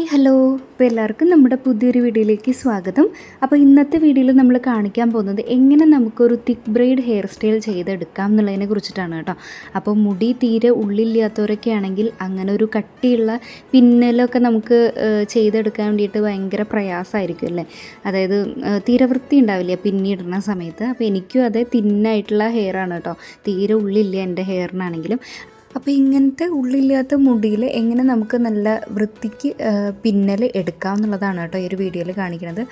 Hi hello. അപ്പോൾ എല്ലാവർക്കും നമ്മുടെ പുതിയൊരു വീഡിയോയിലേക്ക് സ്വാഗതം. അപ്പോൾ ഇന്നത്തെ വീഡിയോയിൽ നമ്മൾ കാണിക്കാൻ പോകുന്നത് എങ്ങനെ നമുക്കൊരു തിക്ക് ബ്രെയ്ഡ് ഹെയർ സ്റ്റൈൽ ചെയ്തെടുക്കാം എന്നുള്ളതിനെ കുറിച്ചിട്ടാണ് കേട്ടോ. അപ്പോൾ മുടി തീരെ ഉള്ളില്ലാത്തവരൊക്കെ ആണെങ്കിൽ അങ്ങനെ ഒരു കട്ടിയുള്ള പിന്നലൊക്കെ നമുക്ക് ചെയ്തെടുക്കാൻ വേണ്ടിയിട്ട് ഭയങ്കര പ്രയാസമായിരിക്കും അല്ലേ? അതായത് തീരെ വൃത്തി ഉണ്ടാവില്ല പിന്നിടുന്ന സമയത്ത്. അപ്പോൾ എനിക്കും അതേ തിന്നായിട്ടുള്ള ഹെയർ ആണ് കേട്ടോ. തീരെ ഉള്ളില്ല എന്റെ ഹെയറിനാണെങ്കിലും. അപ്പോൾ ഇങ്ങനത്തെ ഉള്ളില്ലാത്ത മുടിയിൽ എങ്ങനെ നമുക്ക് നല്ല വൃത്തിക്ക് പിന്നൽ എടുക്കാം എന്നുള്ളതാണ് കേട്ടോ ഈ ഒരു വീഡിയോയിൽ കാണിക്കുന്നത്.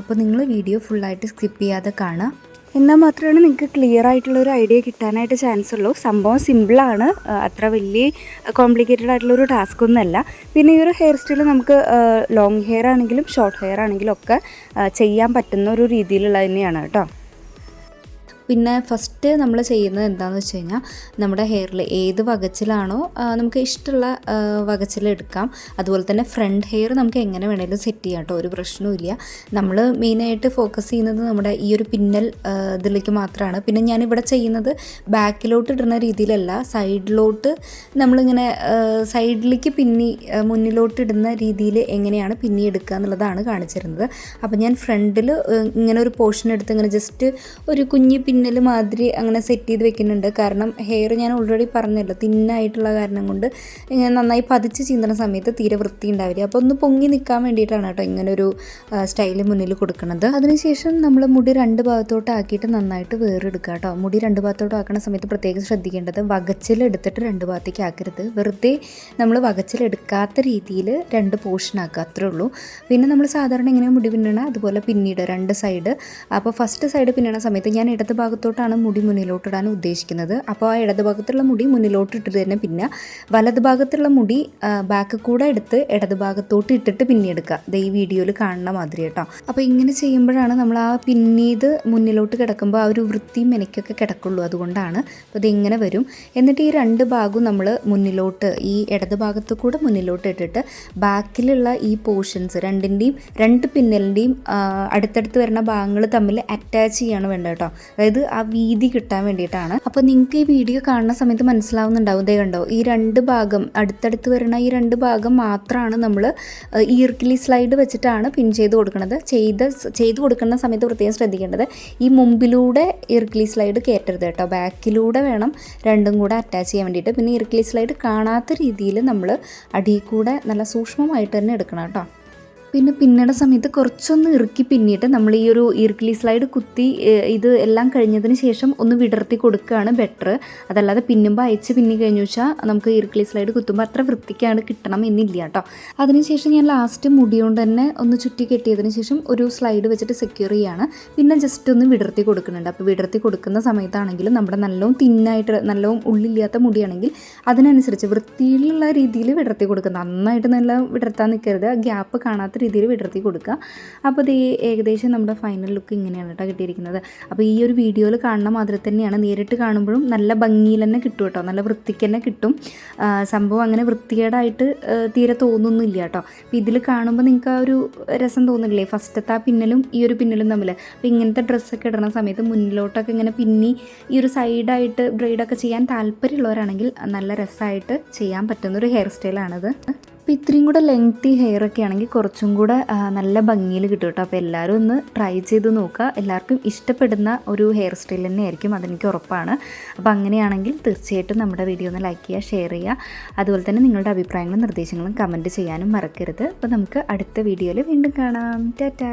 അപ്പോൾ നിങ്ങൾ വീഡിയോ ഫുള്ളായിട്ട് സ്കിപ്പ് ചെയ്യാതെ കാണുക. എന്നാൽ മാത്രമാണ് നിങ്ങൾക്ക് ക്ലിയർ ആയിട്ടുള്ള ഒരു ഐഡിയ കിട്ടാനായിട്ട് ചാൻസ് ഉള്ളൂ. സംഭവം സിമ്പിളാണ് അത്ര വലിയ കോംപ്ലിക്കേറ്റഡ് ആയിട്ടുള്ള ഒരു ടാസ്ക് ഒന്നുമല്ല പിന്നെ ഈ ഒരു ഹെയർ സ്റ്റൈൽ നമുക്ക് ലോങ് ഹെയർ ആണെങ്കിലും ഷോർട്ട് ഹെയർ ആണെങ്കിലും ഒക്കെ ചെയ്യാൻ പറ്റുന്ന ഒരു രീതിയിലുള്ള തന്നെയാണ് കേട്ടോ. പിന്നെ ഫസ്റ്റ് നമ്മൾ ചെയ്യുന്നത് എന്താണെന്ന് വെച്ച് കഴിഞ്ഞാൽ നമ്മുടെ ഹെയറിൽ ഏത് വകച്ചിലാണോ നമുക്ക് ഇഷ്ടമുള്ള വകച്ചിലെടുക്കാം അതുപോലെ തന്നെ ഫ്രണ്ട് ഹെയർ നമുക്ക് എങ്ങനെ വേണമെങ്കിലും സെറ്റ് ചെയ്യാം കേട്ടോ ഒരു പ്രശ്നവുമില്ല നമ്മൾ മെയിനായിട്ട് ഫോക്കസ് ചെയ്യുന്നത് നമ്മുടെ ഈ ഒരു പിന്നൽ ഇതിലേക്ക് മാത്രമാണ് പിന്നെ ഞാനിവിടെ ചെയ്യുന്നത് ബാക്കിലോട്ട് ഇടുന്ന രീതിയിലല്ല സൈഡിലോട്ട് നമ്മളിങ്ങനെ സൈഡിലേക്ക് പിന്നി മുന്നിലോട്ട് ഇടുന്ന രീതിയിൽ എങ്ങനെയാണ് പിന്നി എടുക്കുക എന്നുള്ളതാണ് കാണിച്ചിരുന്നത്. അപ്പോൾ ഞാൻ ഫ്രണ്ടിൽ ഇങ്ങനെ ഒരു പോർഷൻ എടുത്ത് ഇങ്ങനെ ജസ്റ്റ് ഒരു കുഞ്ഞ് പിന്നൽ മാതിരി അങ്ങനെ സെറ്റ് ചെയ്ത് വെക്കുന്നുണ്ട്. കാരണം ഹെയർ ഞാൻ ഓൾറെഡി പറഞ്ഞല്ലോ തിന്നായിട്ടുള്ള കാരണം കൊണ്ട് ഇങ്ങനെ നന്നായി പതിച്ച് ചീന്തണ സമയത്ത് തീരെ വൃത്തി ഉണ്ടാവില്ല. അപ്പോൾ ഒന്ന് പൊങ്ങി നിൽക്കാൻ വേണ്ടിയിട്ടാണ് കേട്ടോ ഇങ്ങനെ ഒരു സ്റ്റൈൽ മുന്നിൽ കൊടുക്കുന്നത് അതിനുശേഷം നമ്മൾ മുടി രണ്ട് ഭാഗത്തോട്ട് ആക്കിയിട്ട് നന്നായിട്ട് വേറെടുക്കുക കേട്ടോ. മുടി രണ്ട് ഭാഗത്തോട്ട് ആക്കുന്ന സമയത്ത് പ്രത്യേകം ശ്രദ്ധിക്കേണ്ടത് വകച്ചിലെടുത്തിട്ട് രണ്ട് ഭാഗത്തേക്ക് ആക്കരുത്. വെറുതെ നമ്മൾ വകച്ചിലെടുക്കാത്ത രീതിയിൽ രണ്ട് പോർഷൻ ആക്കുക അത്രേ ഉള്ളൂ. പിന്നെ നമ്മൾ സാധാരണ ഇങ്ങനെ മുടി പിന്നണ? അതുപോലെ പിന്നീട് രണ്ട് സൈഡ് അപ്പോൾ ഫസ്റ്റ് സൈഡ് പിന്നണ സമയത്ത് ഞാൻ ഇടത് ഭാഗത്തോട്ടാണ് മുടി മുന്നിലോട്ടിടാൻ ഉദ്ദേശിക്കുന്നത്. അപ്പോൾ ആ ഇടത് ഭാഗത്തുള്ള മുടി മുന്നിലോട്ട് ഇട്ടിട്ട് തന്നെ പിന്നെ വലത് ഭാഗത്തുള്ള മുടി ബാക്ക് കൂടെ എടുത്ത് ഇടത് ഭാഗത്തോട്ട് ഇട്ടിട്ട് പിന്നിയെടുക്കുക ഇത് ഈ വീഡിയോയിൽ കാണുന്ന മാതിരി കേട്ടോ. അപ്പോൾ ഇങ്ങനെ ചെയ്യുമ്പോഴാണ് നമ്മൾ ആ പിന്നീത് മുന്നിലോട്ട് കിടക്കുമ്പോൾ ആ ഒരു വൃത്തിയും മെനക്കൊക്കെ കിടക്കുള്ളൂ അതുകൊണ്ടാണ് അപ്പോൾ ഇതിങ്ങനെ വരും. എന്നിട്ട് ഈ രണ്ട് ഭാഗവും നമ്മൾ മുന്നിലോട്ട് ഈ ഇടത് ഭാഗത്ത് കൂടെ മുന്നിലോട്ട് ഇട്ടിട്ട് ബാക്കിലുള്ള ഈ പോർഷൻസ് രണ്ടിന്റെയും രണ്ട് പിന്നലിന്റെയും അടുത്തടുത്ത് വരുന്ന ഭാഗങ്ങൾ തമ്മിൽ അറ്റാച്ച് ചെയ്യാണ് വേണ്ടത് കേട്ടോ. ആ വീതി കിട്ടാൻ വേണ്ടിയിട്ടാണ്. അപ്പോൾ നിങ്ങൾക്ക് ഈ വീഡിയോ കാണുന്ന സമയത്ത് മനസ്സിലാവുന്നുണ്ടാവും. ഇതേ കണ്ടോ ഈ രണ്ട് ഭാഗം അടുത്തടുത്ത് വരുന്ന ഈ രണ്ട് ഭാഗം മാത്രമാണ് നമ്മൾ ഈർക്കിലി സ്ലൈഡ് വെച്ചിട്ടാണ് പിൻ ചെയ്ത് കൊടുക്കുന്നത് ചെയ്ത് ചെയ്ത് കൊടുക്കുന്ന സമയത്ത് പ്രത്യേകം ശ്രദ്ധിക്കേണ്ടത് ഈ മുമ്പിലൂടെ ഇർക്കിലി സ്ലൈഡ് കയറ്റരുത് കേട്ടോ. ബാക്കിലൂടെ വേണം രണ്ടും കൂടെ അറ്റാച്ച് ചെയ്യാൻ വേണ്ടിയിട്ട്. പിന്നെ ഇർക്കിലി സ്ലൈഡ് കാണാത്ത രീതിയിൽ നമ്മൾ അടിയിൽ കൂടെ നല്ല സൂക്ഷ്മമായിട്ട് തന്നെ എടുക്കണം കേട്ടോ. പിന്നെ പിന്നീട് സമയത്ത് കുറച്ചൊന്ന് ഇറുക്കി പിന്നിട്ട് നമ്മൾ ഈ ഒരു ഇറുക്കിലി സ്ലൈഡ് കുത്തി ഇത് എല്ലാം കഴിഞ്ഞതിന് ശേഷം ഒന്ന് വിടർത്തി കൊടുക്കുകയാണ് ബെറ്റർ അതല്ലാതെ പിന്നുമ്പോൾ അയച്ച് പിന്നി കഴിഞ്ഞു വെച്ചാൽ നമുക്ക് ഇറുക്കിലി സ്ലൈഡ് കുത്തുമ്പോൾ അത്ര വൃത്തിക്കാണ് കിട്ടണം എന്നില്ല കേട്ടോ. അതിനുശേഷം ഞാൻ ലാസ്റ്റ് മുടിയോണ്ട് തന്നെ ഒന്ന് ചുറ്റി കെട്ടിയതിന് ശേഷം ഒരു സ്ലൈഡ് വെച്ചിട്ട് സെക്യൂർ ചെയ്യാണ്. പിന്നെ ജസ്റ്റ് ഒന്ന് വിടർത്തി കൊടുക്കുന്നുണ്ട്. അപ്പോൾ വിടർത്തി കൊടുക്കുന്ന സമയത്താണെങ്കിലും നമ്മുടെ നല്ലോണം തിന്നായിട്ട് നല്ലോണം ഉള്ളില്ലാത്ത മുടിയാണെങ്കിൽ അതിനനുസരിച്ച് വൃത്തിയിലുള്ള രീതിയിൽ വിടർത്തി കൊടുക്കുക നന്നായിട്ട് നല്ല വിടർത്താൻ നിൽക്കരുത് ഗ്യാപ്പ് കാണാത്ത രീതിയിൽ വിടർത്തി കൊടുക്കുക. അപ്പോൾ ഇത് ഏകദേശം നമ്മുടെ ഫൈനൽ ലുക്ക് ഇങ്ങനെയാണ് കേട്ടോ കിട്ടിയിരിക്കുന്നത്. അപ്പോൾ ഈ ഒരു വീഡിയോയിൽ കാണുന്ന മാതിരി തന്നെയാണ്. നേരിട്ട് കാണുമ്പോഴും നല്ല ഭംഗിയിൽ തന്നെ കിട്ടും കേട്ടോ. നല്ല വൃത്തിക്ക് തന്നെ കിട്ടും. സംഭവം അങ്ങനെ വൃത്തികേടായിട്ട് തീരെ തോന്നുന്നില്ല കേട്ടോ. അപ്പോൾ ഇതിൽ കാണുമ്പോൾ നിങ്ങൾക്ക് ആ ഒരു രസം തോന്നില്ലേ ഫസ്റ്റത്തെ ആ പിന്നലും ഈ ഒരു പിന്നലും തമ്മിൽ. അപ്പോൾ ഇങ്ങനത്തെ ഡ്രസ്സൊക്കെ ഇടുന്ന സമയത്ത് മുന്നിലോട്ടൊക്കെ ഇങ്ങനെ പിന്നി ഈ ഒരു സൈഡായിട്ട് ബ്രൈഡൊക്കെ ചെയ്യാൻ താല്പര്യമുള്ളവരാണെങ്കിൽ നല്ല രസമായിട്ട് ചെയ്യാൻ പറ്റുന്ന ഒരു ഹെയർ സ്റ്റൈലാണിത് അപ്പോൾ ഇത്രയും കൂടെ ലെങ്തി ഹെയർ ഒക്കെ ആണെങ്കിൽ കുറച്ചും കൂടെ നല്ല ഭംഗിയിൽ കിട്ടും കേട്ടോ. അപ്പോൾ എല്ലാവരും ഒന്ന് ട്രൈ ചെയ്ത് നോക്കുക. എല്ലാവർക്കും ഇഷ്ടപ്പെടുന്ന ഒരു ഹെയർ സ്റ്റൈൽ തന്നെ ആയിരിക്കും അതെനിക്ക് ഉറപ്പാണ്. അപ്പോൾ അങ്ങനെയാണെങ്കിൽ തീർച്ചയായിട്ടും നമ്മുടെ വീഡിയോ ഒന്ന് ലൈക്ക് ചെയ്യുക ഷെയർ ചെയ്യുക. അതുപോലെ തന്നെ നിങ്ങളുടെ അഭിപ്രായങ്ങളും നിർദ്ദേശങ്ങളും കമന്റ് ചെയ്യാനും മറക്കരുത്. അപ്പോൾ നമുക്ക് അടുത്ത വീഡിയോയിൽ വീണ്ടും കാണാം. ടാറ്റാ!